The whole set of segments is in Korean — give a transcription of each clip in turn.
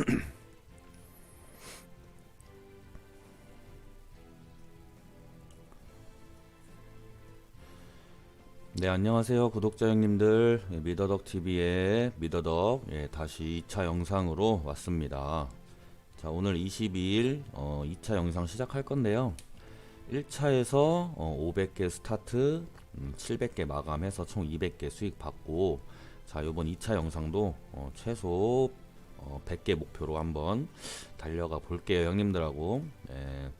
네, 안녕하세요. 구독자 형님들. 예, 미더덕 TV의 미더덕 예, 다시 2차 영상으로 왔습니다. 자, 오늘 22일 어, 2차 영상 시작할 건데요. 1차에서 어, 500개 스타트, 음, 700개 마감해서 총 200개 수익 받고 자, 요번 2차 영상도 어, 최소 어, 100개 목표로 한번 달려가 볼게요, 형님들하고. 예.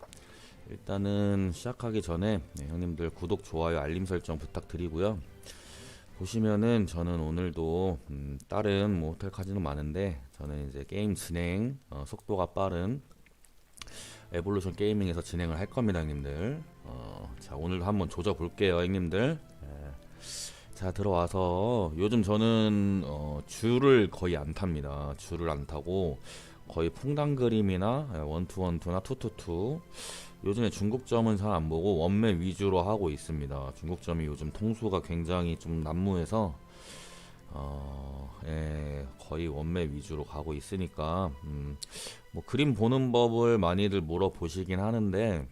일단은 시작하기 전에 네, 형님들 구독, 좋아요, 알림 설정 부탁드리고요. 보시면은 저는 오늘도 음, 다른 뭐 호텔 카지노 많은데 저는 이제 게임 진행 어, 속도가 빠른 에볼루션 게이밍에서 진행을 할 겁니다, 형님들. 어, 자 오늘도 한번 조져 볼게요, 형님들. 예. 자 들어와서 요즘 저는 어, 줄을 거의 안 탑니다. 줄을 안 타고 거의 퐁당 그림이나 예, 원투원투나 투투투 요즘에 중국점은 잘 안 보고 원맨 위주로 하고 있습니다. 중국점이 요즘 통수가 굉장히 좀 난무해서 어, 예, 거의 원맨 위주로 가고 있으니까 음, 뭐 그림 보는 법을 많이들 물어보시긴 하는데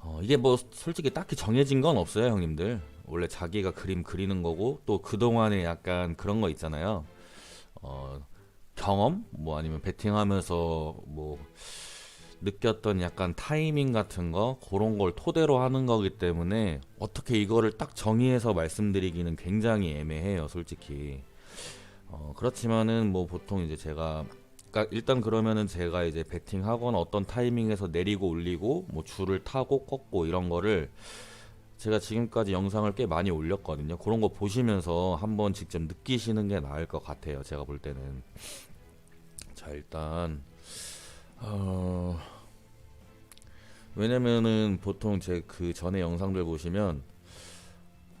어, 이게 뭐 솔직히 딱히 정해진 건 없어요, 형님들. 원래 자기가 그림 그리는 거고 또 그동안에 약간 그런 거 있잖아요. 어, 경험? 뭐 아니면 베팅하면서 뭐 느꼈던 약간 타이밍 같은 거? 그런 걸 토대로 하는 거기 때문에 어떻게 이거를 딱 정의해서 말씀드리기는 굉장히 애매해요 솔직히. 어, 그렇지만은 뭐 보통 이제 제가 그러니까 일단 그러면은 제가 이제 배팅하거나 어떤 타이밍에서 내리고 올리고 뭐 줄을 타고 꺾고 이런 거를 제가 지금까지 영상을 꽤 많이 올렸거든요 그런 거 보시면서 한번 직접 느끼시는 게 나을 것 같아요 제가 볼 때는 자 일단 어... 왜냐면은 보통 제 그 전에 영상들 보시면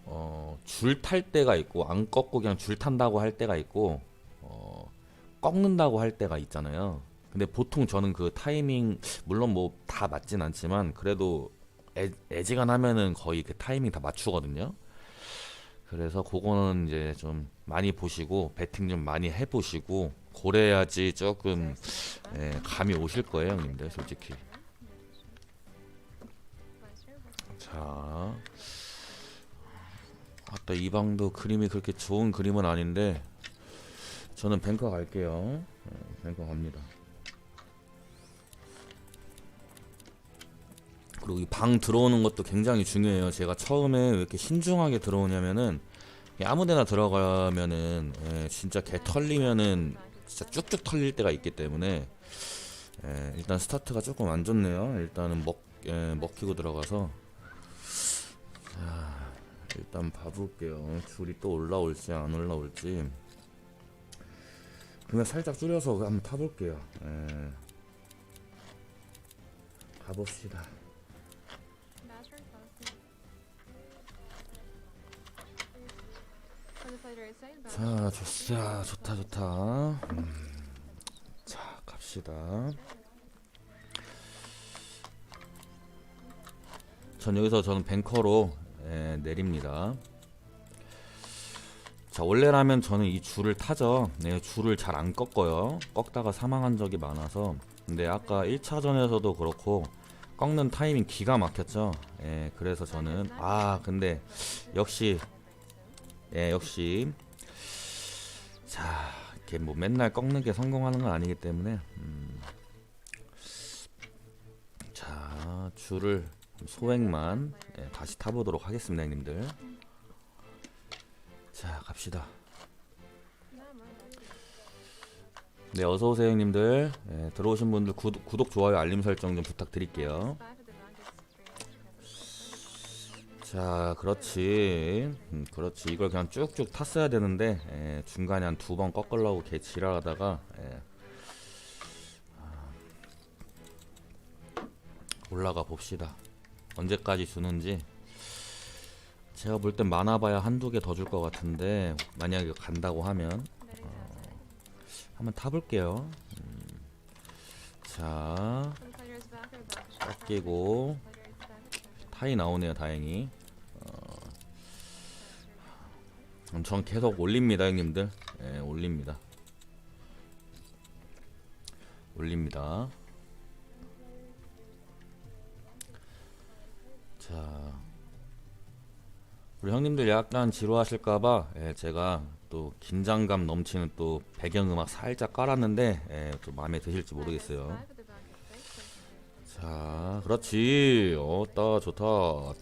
어, 줄 탈 때가 있고 안 꺾고 그냥 줄 탄다고 할 때가 있고 어, 꺾는다고 할 때가 있잖아요. 근데 보통 저는 그 타이밍 물론 뭐 다 맞진 않지만 그래도 애, 애지간하면은 거의 그 타이밍 다 맞추거든요. 그래서 그거는 이제 좀 많이 보시고 배팅 좀 많이 해보시고 고래야지 조금 예, 감이 오실 거예요, 형님들 솔직히. 자, 아따 이 방도 그림이 그렇게 좋은 그림은 아닌데 저는 뱅커 갈게요. 예, 뱅커 갑니다. 그리고 이 방 들어오는 것도 굉장히 중요해요. 제가 처음에 왜 이렇게 신중하게 들어오냐면은 아무데나 들어가면은 예, 진짜 개 털리면은 진짜 쭉쭉 털릴 때가 있기 때문에 예, 일단 스타트가 조금 안 좋네요. 일단은 먹 예, 먹히고 들어가서 자, 일단 봐볼게요. 줄이 또 올라올지 안 올라올지. 그냥 살짝 줄여서 한번 타볼게요. 예. 가봅시다. 자, 좋다, 좋다, 좋다. 음, 자, 갑시다. 전 여기서 저는 뱅커로 예, 내립니다. 자, 원래라면 저는 이 줄을 타죠. 네, 줄을 잘 안 꺾어요. 꺾다가 사망한 적이 많아서. 근데 아까 1차전에서도 그렇고 꺾는 타이밍 기가 막혔죠. 예, 그래서 저는 아, 근데 역시 예, 역시 자, 이렇게 뭐 맨날 꺾는 게 성공하는 건 아니기 때문에 음, 자, 줄을 소액만 예, 다시 타보도록 하겠습니다, 형님들. 자, 갑시다. 네, 어서 오세요, 형님들. 예, 들어오신 분들 구독, 구독, 좋아요, 알림 설정 좀 부탁드릴게요. 자, 그렇지. 음, 그렇지. 이걸 그냥 쭉쭉 탔어야 되는데 예, 중간에 한 두 번 꺾으려고 개 지랄하다가 예. 아, 올라가 봅시다. 언제까지 주는지 제가 볼 땐 많아봐야 한두 개 더 줄 것 같은데 만약에 간다고 하면 어, 한번 타볼게요 음, 자 깎이고 타이 나오네요 다행히 어, 전 계속 올립니다 형님들 예, 올립니다 올립니다. 자, 우리 형님들 약간 지루하실까봐 예, 제가 또 긴장감 넘치는 또 배경음악 살짝 깔았는데 예, 또 마음에 드실지 모르겠어요. 자, 그렇지. 어, 따 좋다.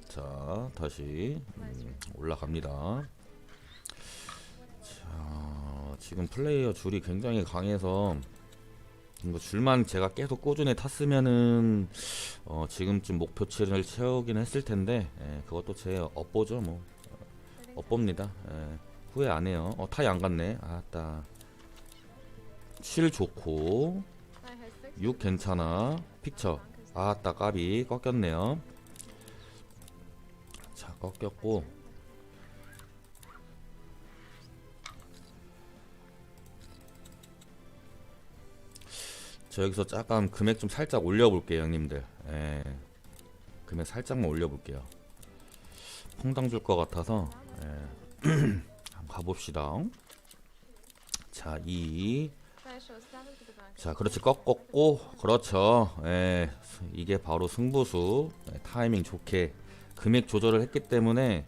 자, 다시 음, 올라갑니다. 자, 지금 플레이어 줄이 굉장히 강해서 이거 줄만 제가 계속 꾸준히 탔으면은 어, 지금쯤 목표치를 채우긴 했을 텐데 예, 그것도 제 업보죠 뭐 업보입니다. 예, 후회 안 해요. 어, 타이 안 갔네. 아따. 7 좋고 6 괜찮아. 픽처. 아따 까비 꺾였네요. 자 꺾였고 저 여기서 잠깐 금액 좀 살짝 올려볼게요 형님들 예. 금액 살짝만 올려볼게요 퐁당 줄 것 같아서 예. 한번 가봅시다 자 2. 자 그렇지 꺾었고 그렇죠 예. 이게 바로 승부수 예, 타이밍 좋게 금액 조절을 했기 때문에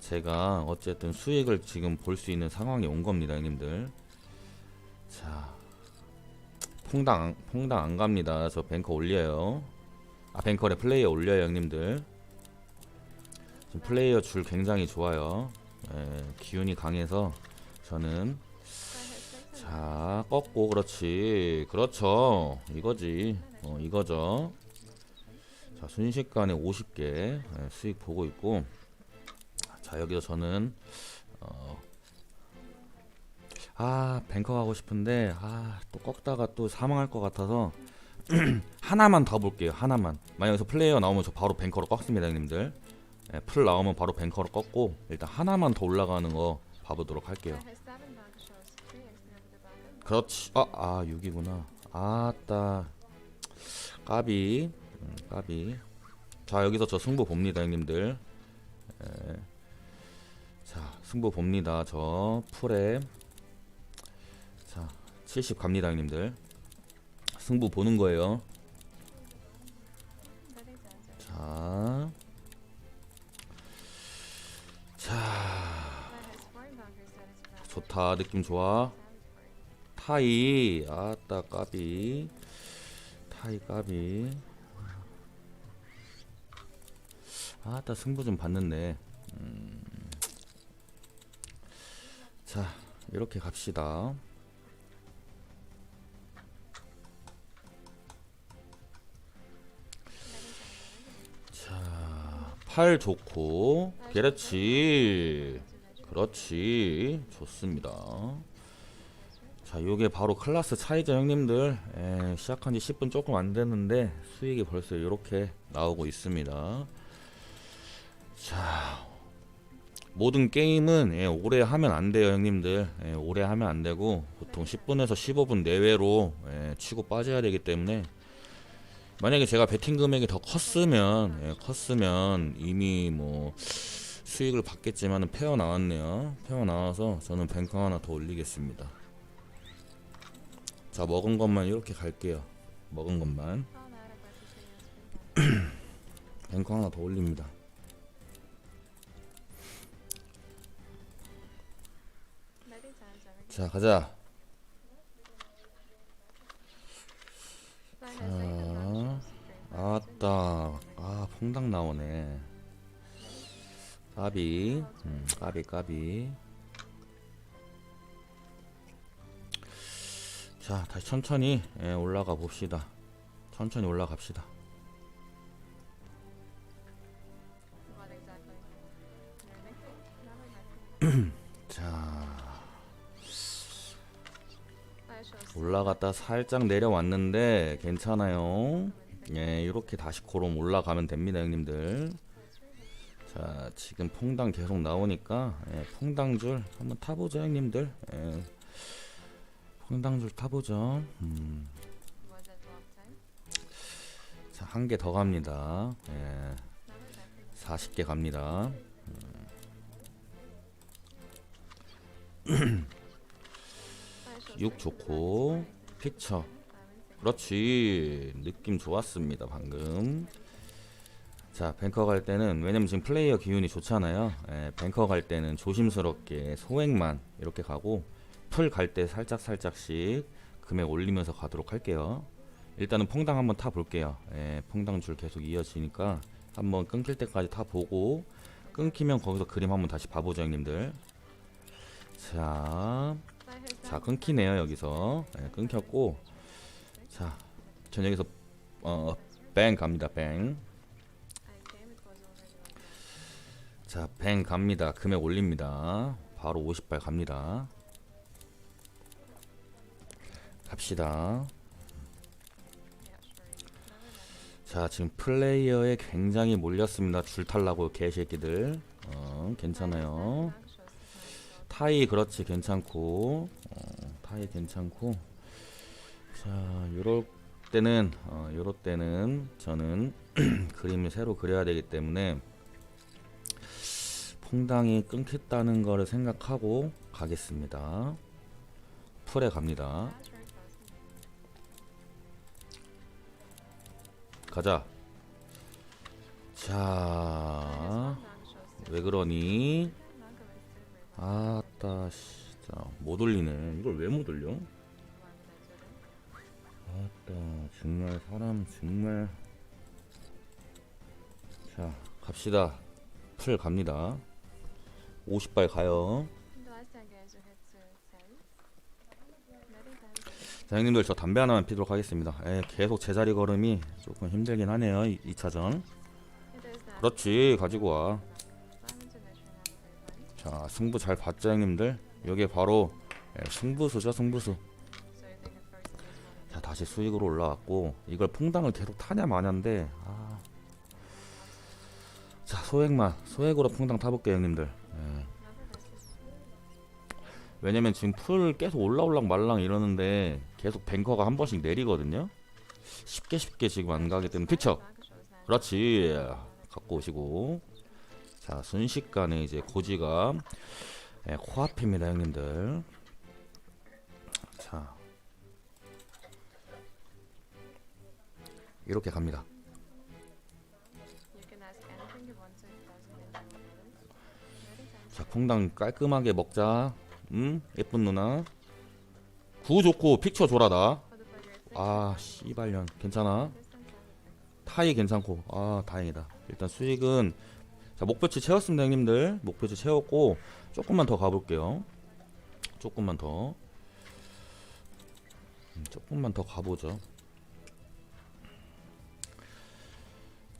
제가 어쨌든 수익을 지금 볼 수 있는 상황이 온 겁니다 형님들 자 퐁당 안- 퐁당 안 갑니다. 저 뱅커 올려요. 아 뱅커에 플레이어 올려요, 형님들. 지금 플레이어 줄 굉장히 좋아요. 예, 기운이 강해서 저는 자 꺾고 그렇지, 그렇죠. 이거지, 어, 이거죠. 자 순식간에 50개 예, 수익 보고 있고, 자 여기서 저는 어, 아 뱅커 가고 싶은데 아 또 꺾다가 또 사망할 것 같아서 하나만 더 볼게요 하나만. 만약 여기서 플레이어 나오면 저 바로 뱅커로 꺾습니다 형님들. 예, 풀 나오면 바로 뱅커로 꺾고 일단 하나만 더 올라가는 거 봐보도록 할게요. 그렇지. 아, 아 6이구나. 아따. 까비. 음, 까비. 자 여기서 저 승부 봅니다 형님들. 예. 자 승부 봅니다 저 풀에 자, 70 갑니다, 형님들. 승부 보는 거예요. 자. 자, 좋다. 느낌 좋아. 타이. 아따, 까비. 타이, 까비. 아따, 승부 좀 봤는데. 음. 자, 이렇게 갑시다. 팔 좋고, 그렇지, 그렇지, 좋습니다. 자, 요게 바로 클라스 차이죠, 형님들. 에, 시작한 지 10분 조금 안 됐는데 수익이 벌써 이렇게 나오고 있습니다. 자, 모든 게임은 예, 오래 하면 안 돼요, 형님들. 예, 오래 하면 안 되고 보통 10분에서 15분 내외로 예, 치고 빠져야 되기 때문에 만약에 제가 베팅 금액이 더 컸으면 예, 컸으면 이미 뭐 수익을 받겠지만은 페어 나왔네요. 페어 나와서 저는 뱅커 하나 더 올리겠습니다. 자 먹은 것만 이렇게 갈게요. 먹은 것만 뱅커 하나 더 올립니다. 자 가자. 자, 아따, 아 퐁당 나오네. 까비, 음, 까비 까비. 자, 다시 천천히 예, 올라가 봅시다. 천천히 올라갑시다. 자, 올라갔다 살짝 내려왔는데 괜찮아요. 예, 이렇게 다시 코롬 올라가면 됩니다, 형님들. 자, 지금 퐁당 계속 나오니까 예, 퐁당줄 한번 타보죠, 형님들. 예, 퐁당줄 타보죠. 음, 자, 한 개 더 갑니다. 예, 40개 갑니다. 음. 6 좋고 픽처 그렇지. 느낌 좋았습니다, 방금. 자, 뱅커 갈 때는, 왜냐면 지금 플레이어 기운이 좋잖아요. 예, 뱅커 갈 때는 조심스럽게 소액만 이렇게 가고, 풀 갈 때 살짝살짝씩 금액 올리면서 가도록 할게요. 일단은 퐁당 한번 타 볼게요. 예, 퐁당 줄 계속 이어지니까 한번 끊길 때까지 타 보고, 끊기면 거기서 그림 한번 다시 봐보죠, 형님들. 자, 자 끊기네요 여기서 예, 끊겼고 자, 전 여기서 어, 뱅 갑니다. 뱅. 자, 뱅 갑니다. 금액 올립니다. 바로 50발 갑니다. 갑시다. 자, 지금 플레이어에 굉장히 몰렸습니다. 줄 탈라고 개새끼들. 어, 괜찮아요. 타이 그렇지 괜찮고 어, 타이 괜찮고 자 요럴 때는 어, 요럴 때는 저는 그림을 새로 그려야 되기 때문에 퐁당이 끊겠다는 거를 생각하고 가겠습니다. 풀에 갑니다. 가자. 자 왜 그러니? 아따 진짜 못 올리네. 이걸 왜 못 올려 아따 정말 사람 정말. 자 갑시다. 풀 갑니다. 50발 가요. 자 형님들 저 담배 하나만 피도록 하겠습니다. 에, 계속 제자리 걸음이 조금 힘들긴 하네요 2 차전. 그렇지 가지고 와. 자 승부 잘 봤죠 형님들? 여기 바로 예, 승부수죠 승부수 자 다시 수익으로 올라왔고 이걸 퐁당을 계속 타냐 마냐인데 아. 자 소액만 소액으로 퐁당 타볼게요 형님들. 예. 왜냐면 지금 풀 계속 올라올랑 말랑 이러는데 계속 뱅커가 한 번씩 내리거든요. 쉽게 쉽게 지금 안 가기 때문에 그쵸? 그렇지. 갖고 오시고. 자 순식간에 이제 고지가 예, 코앞입니다 형님들 이렇게 갑니다. 자 퐁당 깔끔하게 먹자. 음 예쁜 누나. 구 좋고 픽처 줘라다. 아 씨발년. 괜찮아? 타이 괜찮고. 아 다행이다. 일단 수익은 자 목표치 채웠습니다 형님들. 목표치 채웠고 조금만 더 가볼게요. 조금만 더. 음, 조금만 더 가보죠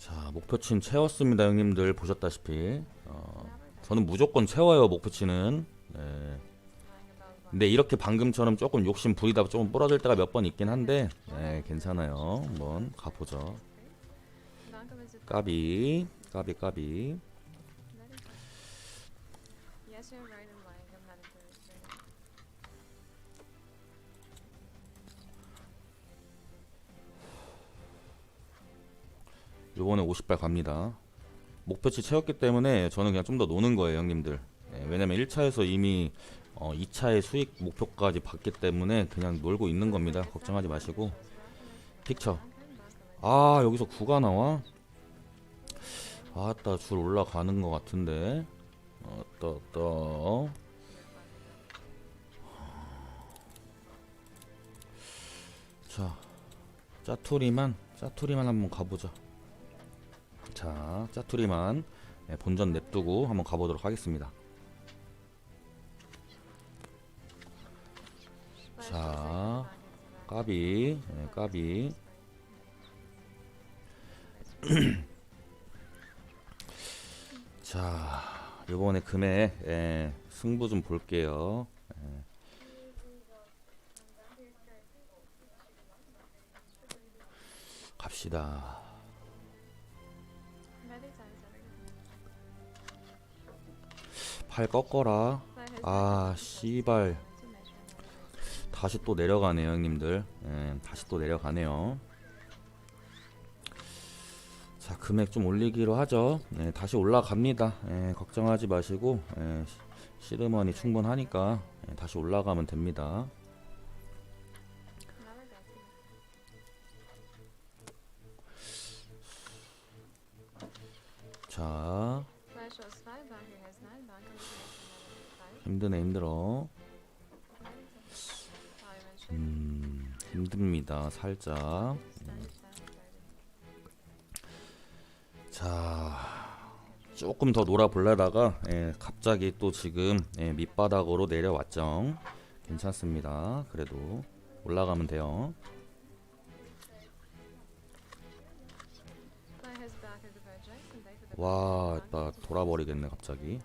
자 목표치는 채웠습니다 형님들. 보셨다시피. 어, 저는 무조건 채워요 목표치는. 네. 근데 이렇게 방금처럼 조금 욕심 부리다 좀 부러질 때가 몇 번 있긴 한데 네, 괜찮아요. 한번 가보죠. 까비 까비 까비 요번에 50발 갑니다. 목표치 채웠기 때문에 저는 그냥 좀 더 노는 거예요, 형님들. 예, 왜냐면 1차에서 이미 어, 2차의 수익 목표까지 봤기 때문에 그냥 놀고 있는 겁니다. 걱정하지 마시고. 픽처. 아, 여기서 9가 나와? 아따, 줄 올라가는 것 같은데. 어떠, 어떠. 자, 짜투리만, 짜투리만 한번 가보자. 자, 짜투리만 예, 본전 냅두고 한번 가보도록 하겠습니다. 자, 까비, 예, 까비. 자, 요번에 금액 예, 승부 좀 볼게요. 예. 갑시다. 팔 꺾어라. 아 씨발. 다시 또 내려가네요 형님들. 예, 다시 또 내려가네요. 자 금액 좀 올리기로 하죠. 예, 다시 올라갑니다. 예, 걱정하지 마시고 예, 시드머니 충분하니까 예, 다시 올라가면 됩니다. 자. 힘드네 힘들어. 음 힘듭니다 살짝. 자 조금 더 놀아보려다가 예, 갑자기 또 지금 예, 밑바닥으로 내려왔죠 괜찮습니다 그래도 올라가면 돼요 와 나 돌아버리겠네 갑자기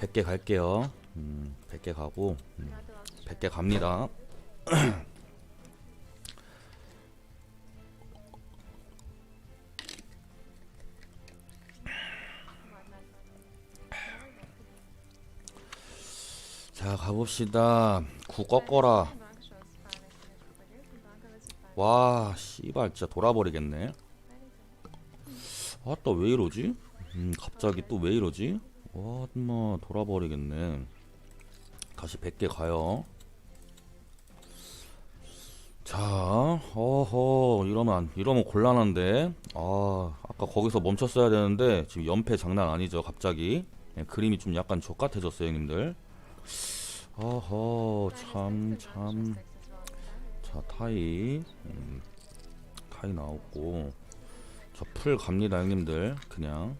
100개 갈게요. 음, 100개 가고 음, Not the last 100개 갑니다. 자 가봅시다. 구 꺾어라. 와 씨발 진짜 돌아버리겠네. 아따 왜 이러지? 음 갑자기 또 왜 이러지? 와 엄마 돌아버리겠네. 다시 100개 가요. 자 어허 이러면 안- 이러면 곤란한데. 아 아까 거기서 멈췄어야 되는데 지금 연패 장난 아니죠 갑자기. 예, 그림이 좀 약간 족같아졌어요 형님들. 어허 참 참. 자 타이. 음, 타이 나왔고. 저풀 갑니다 형님들. 그냥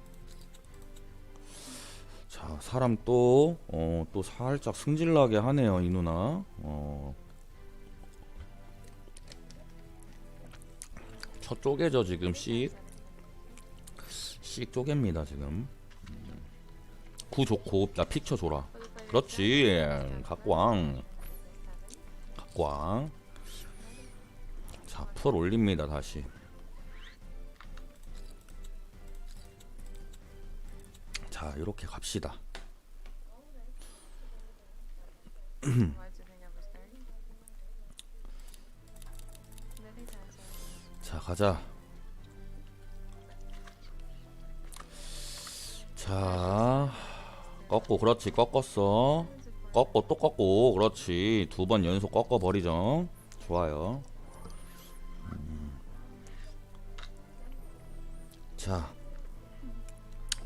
자 사람 또 어, 또 살짝 승질나게 하네요 이 누나. 어. 저 쪼개져 지금 씩 씩 쪼갭니다 지금. 음. 구 좋고 나 픽쳐 줘라. 그렇지 각광. 각광. 자풀 올립니다 다시 자 이렇게 갑시다. 자 가자. 자 꺾고 그렇지 꺾었어. 꺾고 또 꺾고 그렇지. 두 번 연속 꺾어 버리죠. 좋아요. 음. 자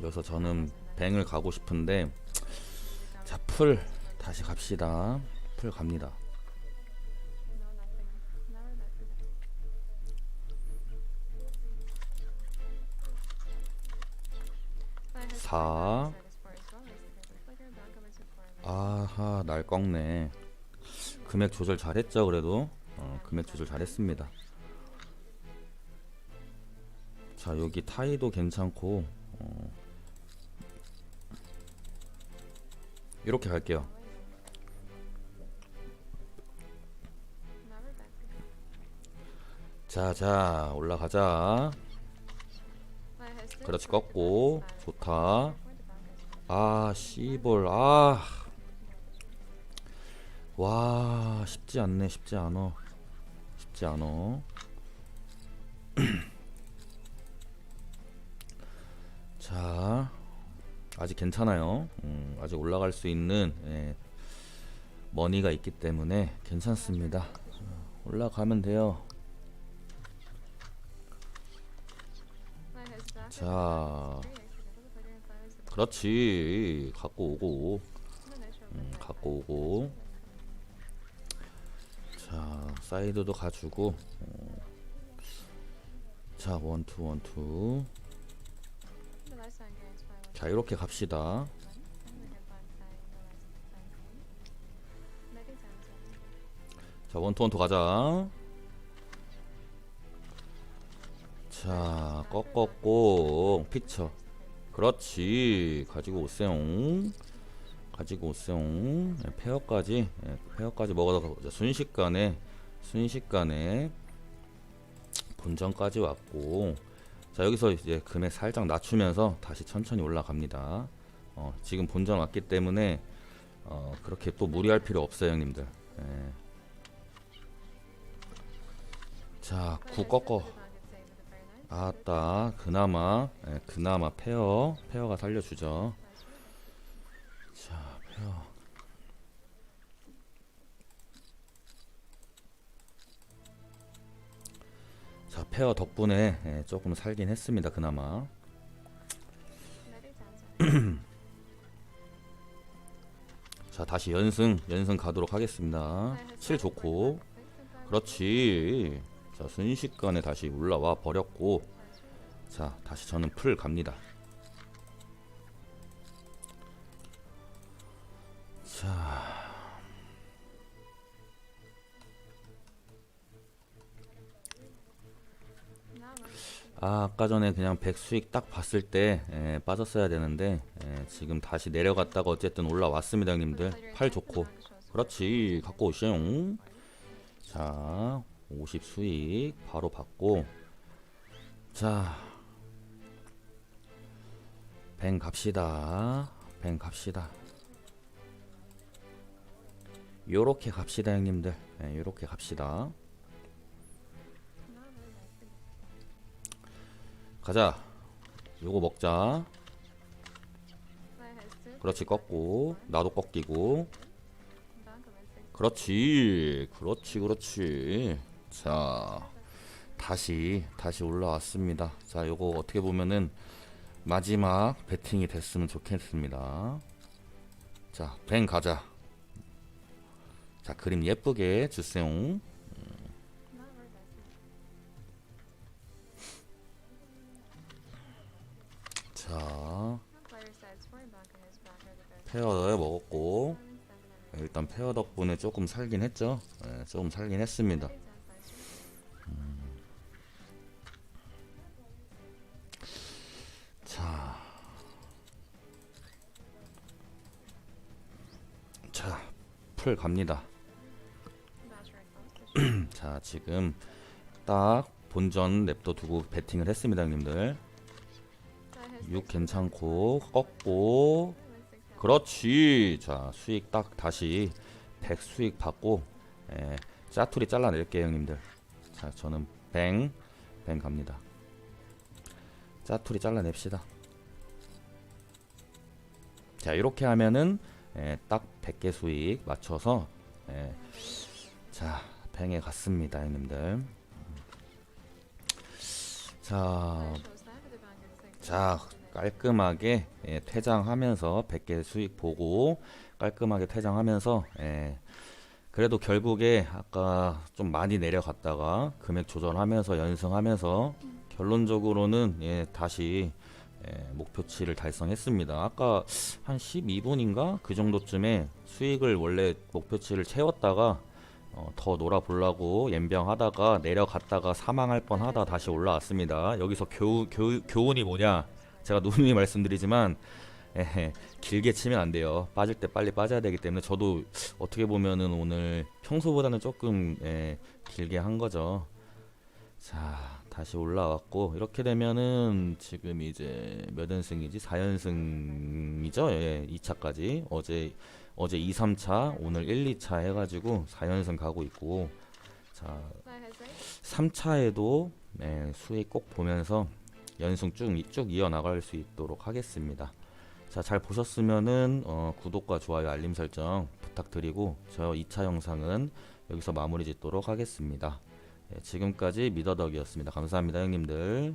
여기서 저는 뱅을 가고 싶은데 자 풀 다시 갑시다. 풀 갑니다. 사. 아하 날 꺾네. 금액 조절 잘했죠 그래도? 어, 금액 조절 잘했습니다. 자 여기 타이도 괜찮고 어, 이렇게 갈게요. 자자 올라가자. 그렇지 꺾고. 좋다. 아 씨볼. 아. 와 쉽지 않네 쉽지 않어. 쉽지 않어. 자 아직 괜찮아요. 음, 아직 올라갈 수 있는 예, 머니가 있기 때문에 괜찮습니다. 자, 올라가면 돼요. 자 그렇지. 갖고 오고. 음, 갖고 오고. 자 사이드도 가지고. 어. 자 원투 원투 자 이렇게 갑시다. 자 원투 원투 가자. 자 꺾었고 피처. 그렇지. 가지고 오세요. 가지고 오세요. 네, 페어까지 네, 페어까지 먹어서 순식간에 순식간에 본전까지 왔고 자 여기서 이제 금액 살짝 낮추면서 다시 천천히 올라갑니다. 어, 지금 본전 왔기 때문에 어, 그렇게 또 무리할 필요 없어요 형님들. 예. 자구 꺾어. 아따 그나마 예, 그나마 페어 페어가 살려주죠. 자 페어 자 페어 덕분에 예, 조금 살긴 했습니다. 그나마. 자 다시 연승 연승 가도록 하겠습니다. 7 좋고 그렇지. 자 순식간에 다시 올라와 버렸고 자 다시 저는 풀 갑니다. 아, 아까 전에 그냥 백 수익 딱 봤을 때 예, 빠졌어야 되는데 예, 지금 다시 내려갔다가 어쨌든 올라왔습니다 형님들. 팔 좋고. 그렇지. 갖고 오시용 자50 수익 바로 받고. 자뱅 갑시다. 뱅 갑시다. 요렇게 갑시다 형님들. 예, 요렇게 갑시다 가자. 요거 먹자. 그렇지 꺾고. 나도 꺾이고. 그렇지 그렇지 그렇지. 자 다시 다시 올라왔습니다. 자 요거 어떻게 보면은 마지막 배팅이 됐으면 좋겠습니다. 자뱅 가자. 자 그림 예쁘게 주세요 자 페어 먹었고 일단 페어 덕분에 조금 살긴 했죠 예, 조금 살긴 했습니다 자, 자, 풀 갑니다. 자, 지금 딱 본전 냅둬 두고 배팅을 했습니다, 형님들. 6 괜찮고 꺾고 그렇지. 자, 수익 딱 다시 100 수익 받고 예, 짜투리 잘라낼게요, 형님들. 자, 저는 뱅, 뱅 갑니다. 짜투리 잘라냅시다. 자, 이렇게 하면은 예, 딱 100개 수익 맞춰서 예, 자, 뱅에 갔습니다, 형님들. 자, 자, 깔끔하게 예, 퇴장하면서 100개 수익 보고 깔끔하게 퇴장하면서 예, 그래도 결국에 아까 좀 많이 내려갔다가 금액 조절하면서 연승하면서 결론적으로는 예, 다시 예, 목표치를 달성했습니다. 아까 한 12분인가 그 정도쯤에 수익을 원래 목표치를 채웠다가 어, 더 놀아보려고 연병하다가 내려갔다가 사망할 뻔하다 다시 올라왔습니다. 여기서 교, 교, 교훈이 뭐냐? 제가 누누이 말씀드리지만 에, 길게 치면 안 돼요. 빠질 때 빨리 빠져야 되기 때문에 저도 어떻게 보면은 오늘 평소보다는 조금 에, 길게 한 거죠. 자, 다시 올라왔고 이렇게 되면은 지금 이제 몇 연승이지? 4연승이죠? 예, 2차까지. 어제 어제 2, 3차, 오늘 1, 2차 해 가지고 4연승 가고 있고 자, 3차에도 네, 수익 꼭 보면서 연승 쭉, 쭉 이어나갈 수 있도록 하겠습니다. 자, 잘 보셨으면은 어, 구독과 좋아요, 알림 설정 부탁드리고 저 2차 영상은 여기서 마무리 짓도록 하겠습니다. 예, 지금까지 미더덕이었습니다. 감사합니다, 형님들.